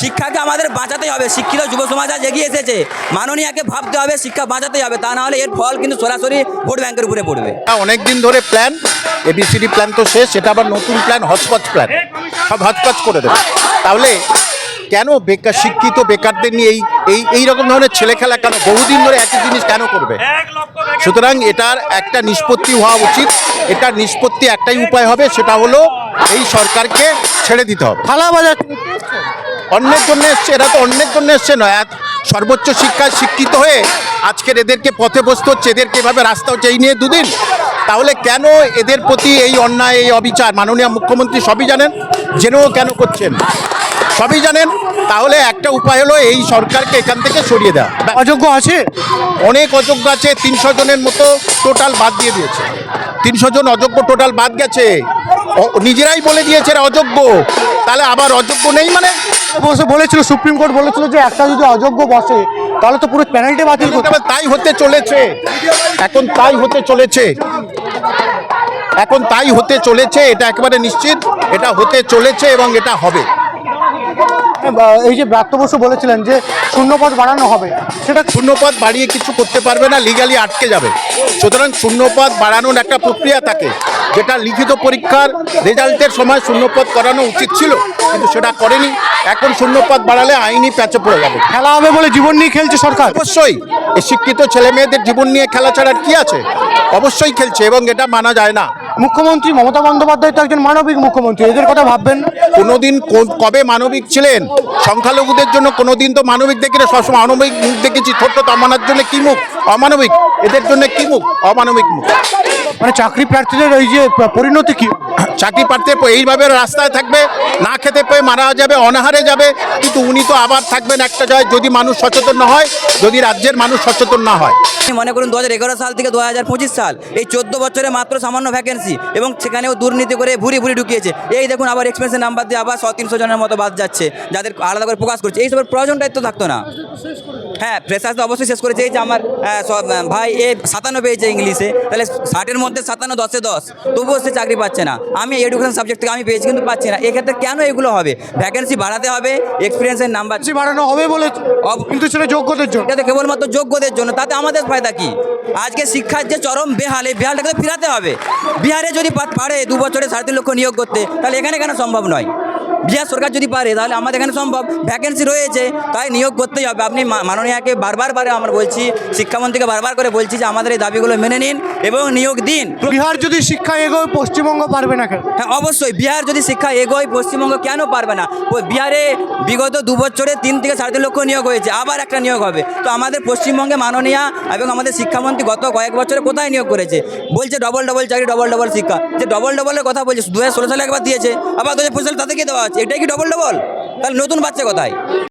শিক্ষাকে আমাদের বাঁচাতেই হবে। শিক্ষিত যুব সমাজ আজ এগিয়ে এসেছে। মাননীয়াকে ভাবতে হবে, শিক্ষা বাঁচাতেই হবে। তা নাহলে এর ফল কিন্তু সরাসরি ভোট ব্যাংকের উপরে পড়বে। অনেক দিন ধরে প্ল্যান এবিসিডি প্ল্যান তো শেষ সেটা আবার নতুন প্ল্যান হচপচ প্ল্যান সব হচপচ করে দেবে। তাহলে কেন বেকার শিক্ষিত বেকারদের নিয়ে এই এই এই রকম ধরনের ছেলে খেলা কেন? বহুদিন ধরে একই জিনিস কেন করবে? সুতরাং এটার একটা নিষ্পত্তি হওয়া উচিত। এটার নিষ্পত্তি একটাই উপায় হবে সেটা হলো এই সরকারকে ছেড়ে দিতে হবে। থালা বাজার অন্যের জন্য এসছে এরা তো অন্যের জন্য এসছে নয় এত সর্বোচ্চ শিক্ষায় শিক্ষিত হয়ে আজকের এদেরকে পথে বসতে হচ্ছে এদেরকে এভাবে রাস্তা হচ্ছে এই নিয়ে দুদিন তাহলে কেন এদের প্রতি এই অন্যায় এই অবিচার? মাননীয় মুখ্যমন্ত্রী সবই জানেন জেনেও কেন করছেন? সবই জানেন তাহলে একটা উপায় হলো এই সরকারকে এখান থেকে সরিয়ে দেওয়া। অযোগ্য আছে? অনেক অযোগ্য আছে তিনশো জনের মতো টোটাল বাদ দিয়ে দিয়েছে। তিনশো জন অযোগ্য টোটাল বাদ গেছে। নিজেরাই বলে দিয়েছে এরা অযোগ্য। তাহলে আবার অযোগ্য নেই মানে? বসে বলেছিল সুপ্রিম কোর্ট বলেছিল যে একটা যদি অযোগ্য বসে তাহলে তো পুরো প্যানেলটি বাতিল করতে তাই হতে চলেছে। এখন তাই হতে চলেছে। এখন তাই হতে চলেছে এটা একেবারে নিশ্চিত। এটা হতে চলেছে এবং এটা হবে। এই যে ব্রাত্য বসু বলেছিলেন যে শূন্যপদ বাড়ানো হবে সেটা শূন্যপদ বাড়িয়ে কিছু করতে পারবে না লিগালি আটকে যাবে। সুতরাং শূন্যপদ বাড়ানোর একটা প্রক্রিয়া থাকে যেটা লিখিত পরীক্ষার রেজাল্টের সময় শূন্যপদ করানো উচিত ছিল কিন্তু সেটা করেনি। এখন শূন্যপদ বাড়ালে আইনি প্যাচে পড়ে যাবে। খেলা হবে বলে জীবন নিয়ে খেলছে সরকার? অবশ্যই এই শিক্ষিত ছেলে মেয়েদের জীবন নিয়ে খেলা ছাড়ার কি আছে? অবশ্যই খেলছে এবং এটা মানা যায় না। মুখ্যমন্ত্রী মমতা বন্দ্যোপাধ্যায় তো একজন মানবিক মুখ্যমন্ত্রী এদের কথা ভাববেন। কোনোদিন কবে মানবিক ছিলেন? সংখ্যালঘুদের জন্য কোনোদিন তো মানবিক দেখি না সবসময় অমানবিক মুখ দেখেছি ছোট্ট তামানার জন্য কি মুখ? অমানবিক এদের জন্য কি মুখ? অমানবিক মুখ। মানে চাকরি প্রার্থীদের এই যে পরিণতি কি? চাকরি প্রার্থী এইভাবে রাস্তায় থাকবে না খেতে পেয়ে মারা যাবে অনাহারে যাবে কিন্তু উনি তো আবার থাকবেন একটা জায়গায় যদি মানুষ সচেতন না হয় যদি রাজ্যের মানুষ সচেতন না হয়। মনে করুন দু হাজার এগারো সাল থেকে দুহাজার পঁচিশ সাল এই চোদ্দ বছরে মাত্র সামান্য ভ্যাকেন্সি এবং সেখানেও দুর্নীতি করে ভুরি ভুরি ঢুকিয়েছে। এই দেখুন আবার এক্সপেন্সের নাম্বার দিয়ে আবার শ তিনশো জনের মতো বাদ যাচ্ছে যাদের আলাদা করে প্রকাশ করছে। এইসবের প্রয়োজনটাই তো থাকতো না। হ্যাঁ ফ্রেশার্স তো অবশ্যই শেষ করেছে। এই যে আমার ভাই এ সাতান্ন পেয়েছে ইংলিশে। তাহলে ষাটের মধ্যে সাতান্ন দশে দশ। তবুও সে চাকরি পাচ্ছে না। আমি এডুকেশন সাবজেক্ট থেকে আমি পেয়েছি কিন্তু পাচ্ছি না। এক্ষেত্রে কেন এগুলো হবে? ভ্যাকেন্সি বাড়াতে হবে এক্সপিরিয়েন্সের নাম্বার বাড়ানো হবে বলে কিন্তু সেটা যোগ্যদের জন্য। এটা তো কেবলমাত্র যোগ্যদের জন্য। তাতে আমাদের ফায়দা কি? আজকে শিক্ষার যে চরম বেহাল, এই বেহালটাকে ফিরাতে হবে। বিহারে যদি পারে দু বছরে সাড়ে তিন লক্ষ নিয়োগ করতে, তাহলে এখানে কেন সম্ভব নয়? বিহার সরকার যদি পারে তাহলে আমাদের এখানে সম্ভব। ভ্যাকেন্সি রয়েছে তাই নিয়োগ করতেই হবে। আপনি মাননীয়াকে বারবার বারে আমরা বলছি শিক্ষামন্ত্রীকে বারবার করে বলছি যে আমাদের এই দাবিগুলো মেনে নিন এবং নিয়োগ দিন। বিহার যদি শিক্ষা এগোয় পশ্চিমবঙ্গ পারবে না কেন? হ্যাঁ অবশ্যই বিহার যদি শিক্ষা এগোয় পশ্চিমবঙ্গ কেন পারবে না? বিহারে বিগত দু বছরে তিন থেকে সাড়ে তিন লক্ষ নিয়োগ হয়েছে আবার একটা নিয়োগ হবে। তো আমাদের পশ্চিমবঙ্গে মাননীয়া এবং আমাদের শিক্ষামন্ত্রী গত কয়েক বছরে কোথায় নিয়োগ করেছে? বলছে ডবল ডবল চাকরি ডবল ডবল শিক্ষা। যে ডবল ডবলের কথা বলছে দু হাজার ষোলো সালে একবার দিয়েছে আবার দু হাজার পঁচিশ সালে তাদেরকে দেওয়া এটাই কি ডবল ডবল তাহলে নতুন বাচ্চা কোথায়?